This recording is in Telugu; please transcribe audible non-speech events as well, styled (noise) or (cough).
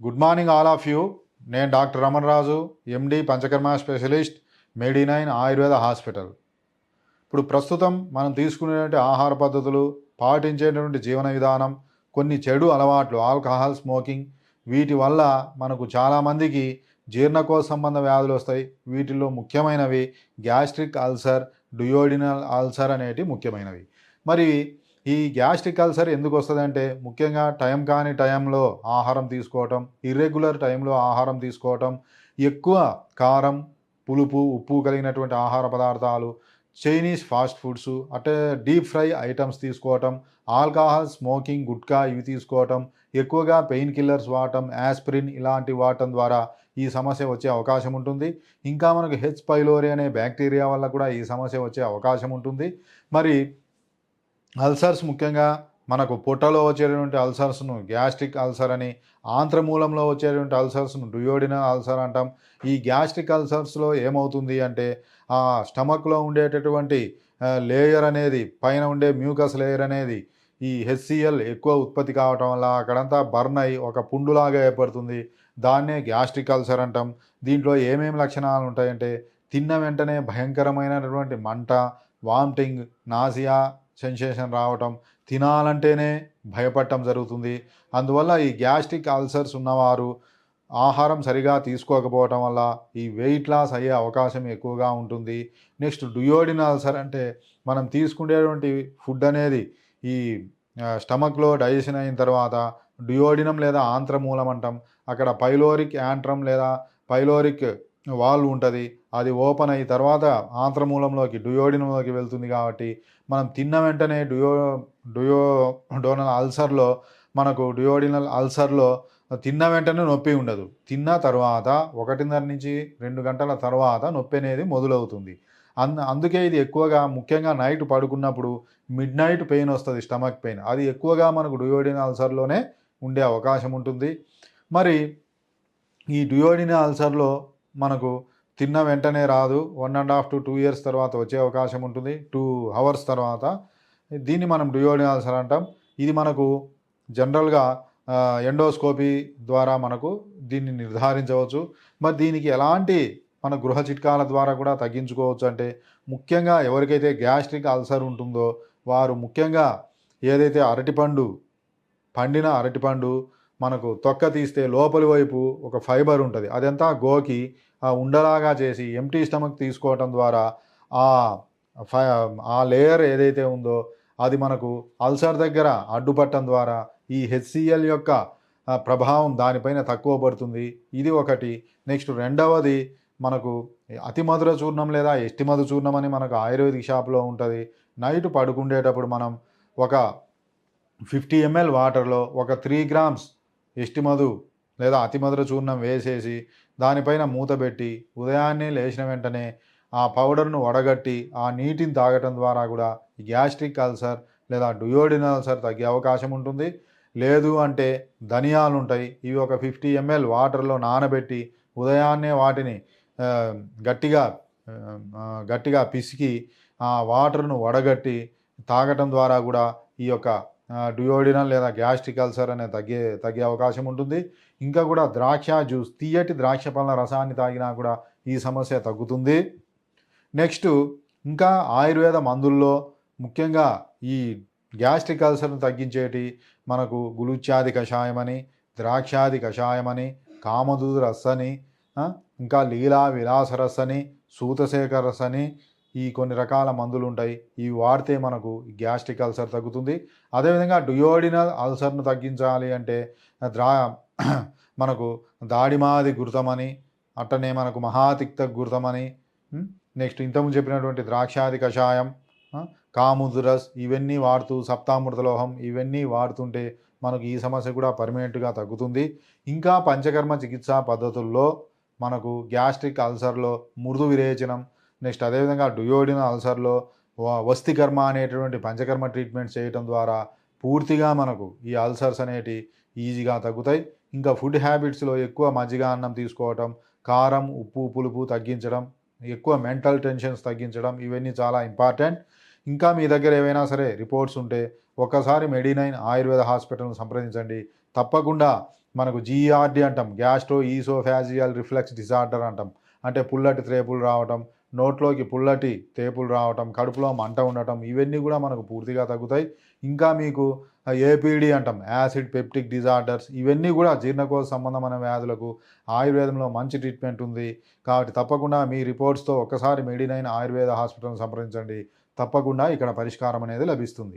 Good morning all of you నేను doctor Raman Raju MD panchakarma specialist Medinine Ayurveda hospital. ఇప్పుడు ప్రస్తుతం మనం తీసుకునేటువంటి ఆహార పద్ధతులు పాటించేటువంటి జీవన విధానం కొన్ని చెడు అలవాట్లు ఆల్కహాల్ స్మోకింగ్ వీటి వల్ల మనకు చాలామందికి జీర్ణకోశ సంబంధ వ్యాధులు వస్తాయి. వీటిలో ముఖ్యమైనవి గ్యాస్ట్రిక్ అల్సర్ డుయోడినల్ అల్సర్ అనేటి ముఖ్యమైనవి. మరి ఈ గ్యాస్ట్రిక్ అల్సర్ ఎందుకు వస్తుందంటే ముఖ్యంగా టైం కాని టైంలో ఆహారం తీసుకోవటం ఇర్రెగ్యులర్ టైంలో ఆహారం తీసుకోవటం ఎక్కువ కారం పులుపు ఉప్పు కలిగినటువంటి ఆహార పదార్థాలు చైనీస్ ఫాస్ట్ ఫుడ్స్ అంటే డీప్ ఫ్రై ఐటమ్స్ తీసుకోవటం ఆల్కహాల్ స్మోకింగ్ గుట్కా ఇవి తీసుకోవటం ఎక్కువగా పెయిన్ కిల్లర్స్ వాడటం యాస్పిరిన్ ఇలాంటి వాడటం ద్వారా ఈ సమస్య వచ్చే అవకాశం ఉంటుంది. ఇంకా మనకు హెచ్ పైలోరి అనే బ్యాక్టీరియా వల్ల కూడా ఈ సమస్య వచ్చే అవకాశం ఉంటుంది. మరి అల్సర్స్ ముఖ్యంగా మనకు పొట్టలో వచ్చేటువంటి అల్సర్స్ను గ్యాస్ట్రిక్ అల్సర్ అని ఆంత్రమూలంలో వచ్చేటువంటి అల్సర్స్ను డుయోడిన అల్సర్ అంటాం. ఈ గ్యాస్ట్రిక్ అల్సర్స్లో ఏమవుతుంది అంటే ఆ స్టమక్లో ఉండేటటువంటి లేయర్ అనేది పైన ఉండే మ్యూకస్ లేయర్ అనేది ఈ హెచ్సిఎల్ ఎక్కువ ఉత్పత్తి కావటం వల్ల అక్కడంతా బర్న్ అయి ఒక పుండులాగా ఏర్పడుతుంది. దాన్నే గ్యాస్ట్రిక్ అల్సర్ అంటాం. దీంట్లో ఏమేమి లక్షణాలు ఉంటాయంటే తిన్న వెంటనే భయంకరమైనటువంటి మంట వామిటింగ్ నాసియా సెన్సేషన్ రావటం తినాలంటేనే భయపడటం జరుగుతుంది. అందువల్ల ఈ గ్యాస్ట్రిక్ అల్సర్స్ ఉన్నవారు ఆహారం సరిగా తీసుకోకపోవటం వల్ల ఈ వెయిట్ లాస్ అయ్యే అవకాశం ఎక్కువగా ఉంటుంది. నెక్స్ట్ డుయోడిన్ అల్సర్ అంటే మనం తీసుకునేటువంటి ఫుడ్ అనేది ఈ స్టమక్లో డైజెషన్ అయిన తర్వాత డుయోడినం లేదా ఆంత్రమూలం అంటాం. అక్కడ పైలోరిక్ యాంట్రమ్ లేదా పైలోరిక్ వాల్ ఉంటుంది. అది ఓపెన్ అయిన తర్వాత ఆంత్రమూలంలోకి డుయోడినంలోకి వెళ్తుంది కాబట్టి మనం తిన్న వెంటనే డుయో డుయో డోనల్ అల్సర్లో మనకు డుయోడినల్ అల్సర్లో తిన్న వెంటనే నొప్పి ఉండదు. తిన్న తర్వాత ఒకటిన్నర నుంచి రెండు గంటల తర్వాత నొప్పి అనేది మొదలవుతుంది. అన్ అందుకే ఇది ఎక్కువగా ముఖ్యంగా నైట్ పడుకున్నప్పుడు మిడ్ నైట్ పెయిన్ వస్తుంది స్టమక్ పెయిన్. అది ఎక్కువగా మనకు డుయోడిన అల్సర్లోనే ఉండే అవకాశం ఉంటుంది. మరి ఈ డుయోడిన అల్సర్లో మనకు తిన్న వెంటనే రాదు. One and half to two years తర్వాత వచ్చే అవకాశం ఉంటుంది. టూ అవర్స్ తర్వాత. దీన్ని మనం డుయోడిన్ అంటాం. ఇది మనకు జనరల్గా ఎండోస్కోపీ ద్వారా మనకు దీన్ని నిర్ధారించవచ్చు. మరి దీనికి ఎలాంటి మన గృహ చిట్కాల ద్వారా కూడా తగ్గించుకోవచ్చు అంటే ముఖ్యంగా ఎవరికైతే గ్యాస్ట్రిక్ అల్సర్ ఉంటుందో వారు ముఖ్యంగా ఏదైతే అరటిపండు పండిన అరటిపండు మనకు తొక్క తీస్తే లోపలి వైపు ఒక ఫైబర్ ఉంటుంది. అదంతా గోకి ఉండలాగా చేసి ఎంటీ స్టమక్ తీసుకోవటం ద్వారా ఆ ఫై ఆ లేయర్ ఏదైతే ఉందో అది మనకు అల్సర్ దగ్గర అడ్డుపట్టడం ద్వారా ఈ హెచ్సిఎల్ యొక్క ప్రభావం దానిపైన తక్కువ పడుతుంది. ఇది ఒకటి. నెక్స్ట్ రెండవది మనకు అతి మధుర చూర్ణం లేదా ఎస్టి మధు చూర్ణం అని మనకు ఆయుర్వేదిక్ షాప్లో ఉంటుంది. నైట్ పడుకుండేటప్పుడు మనం ఒక ఫిఫ్టీ ఎంఎల్ వాటర్లో ఒక త్రీ గ్రామ్స్ ఎస్టి మధు లేదా అతి మధుర చూర్ణం వేసేసి దానిపైన మూత పెట్టి ఉదయాన్నే లేచిన వెంటనే ఆ పౌడర్ను వడగట్టి ఆ నీటిని తాగటం ద్వారా కూడా గ్యాస్ట్రిక్ అల్సర్ లేదా డుయోడిన్ అల్సర్ తగ్గే అవకాశం ఉంటుంది. లేదు అంటే ధనియాలు ఉంటాయి. ఇవి ఒక ఫిఫ్టీ ఎంఎల్ వాటర్లో నానబెట్టి ఉదయాన్నే వాటిని గట్టిగా గట్టిగా పిసికి ఆ వాటర్ను వడగట్టి తాగటం ద్వారా కూడా ఈ యొక్క డ్యూయోడినల్ లేదా గ్యాస్ట్రిక్ అల్సర్ అనే తగ్గే తగ్గే అవకాశం ఉంటుంది. ఇంకా కూడా ద్రాక్ష జ్యూస్ తీయటి ద్రాక్ష పళ్ళ రసాన్ని తాగినా కూడా ఈ సమస్య తగ్గుతుంది. నెక్స్ట్ ఇంకా ఆయుర్వేద మందుల్లో ముఖ్యంగా ఈ గ్యాస్ట్రిక్ అల్సర్ను తగ్గించేటి మనకు గులుచ్యాది కషాయం అని ద్రాక్షాది కషాయమని అని కామధుదు రసని ఇంకా లీలా విలాస రసని సూతశేఖర రసని ఈ కొన్ని రకాల మందులు ఉంటాయి ఇవి వాడితే మనకు గ్యాస్ట్రిక్ అల్సర్ తగ్గుతుంది. అదేవిధంగా డియోడినల్ అల్సర్ను తగ్గించాలి అంటే ద్రా (clears throat) మనకు దాడిమాది గుర్తమని అట్టనే మనకు మహాతిక్త గుర్తమని నెక్స్ట్ ఇంతకుముందు చెప్పినటువంటి ద్రాక్షాది కషాయం ఆ, కాముదురస్ ఇవన్నీ వాడుతూ సప్తామృతలోహం ఇవన్నీ వాడుతుంటే మనకు ఈ సమస్య కూడా పర్మనెంట్గా తగ్గుతుంది. ఇంకా పంచకర్మ చికిత్సా పద్ధతుల్లో మనకు గ్యాస్ట్రిక్ అల్సర్లో మృదు విరేచనం నెక్స్ట్ అదేవిధంగా డుయోడిన్ అల్సర్లో వస్తికర్మ అనేటువంటి పంచకర్మ ట్రీట్మెంట్ చేయటం ద్వారా పూర్తిగా మనకు ఈ అల్సర్స్ అనేటి ఈజీగా తగ్గుతాయి. ఇంకా ఫుడ్ హ్యాబిట్స్లో ఎక్కువ మజ్జిగ అన్నం తీసుకోవటం కారం ఉప్పు పులుపు తగ్గించడం ఎక్కువ మెంటల్ టెన్షన్స్ తగ్గించడం ఇవన్నీ చాలా ఇంపార్టెంట్. ఇంకా మీ దగ్గర ఏవైనా సరే రిపోర్ట్స్ ఉంటే ఒక్కసారి మెడినైన్ ఆయుర్వేద హాస్పిటల్ను సంప్రదించండి. తప్పకుండా మనకు జీఆర్డీ అంటాం గ్యాస్ట్రో ఈసోఫాజియల్ రిఫ్లెక్స్ డిజార్డర్ అంటాం. అంటే పుల్లటి త్రేపులు రావటం నోట్లోకి పుల్లటి తేపులు రావటం కడుపులో మంట ఉండటం ఇవన్నీ కూడా మనకు పూర్తిగా తగ్గుతాయి. ఇంకా మీకు ఏపీడీ అంటాం యాసిడ్ పెప్టిక్ డిజార్డర్స్ ఇవన్నీ కూడా జీర్ణకోశ సంబంధమైన వ్యాధులకు ఆయుర్వేదంలో మంచి ట్రీట్మెంట్ ఉంది. కాబట్టి తప్పకుండా మీ రిపోర్ట్స్తో ఒక్కసారి మెడినైన్ ఆయుర్వేద హాస్పిటల్ని సంప్రదించండి. తప్పకుండా ఇక్కడ పరిష్కారం అనేది లభిస్తుంది.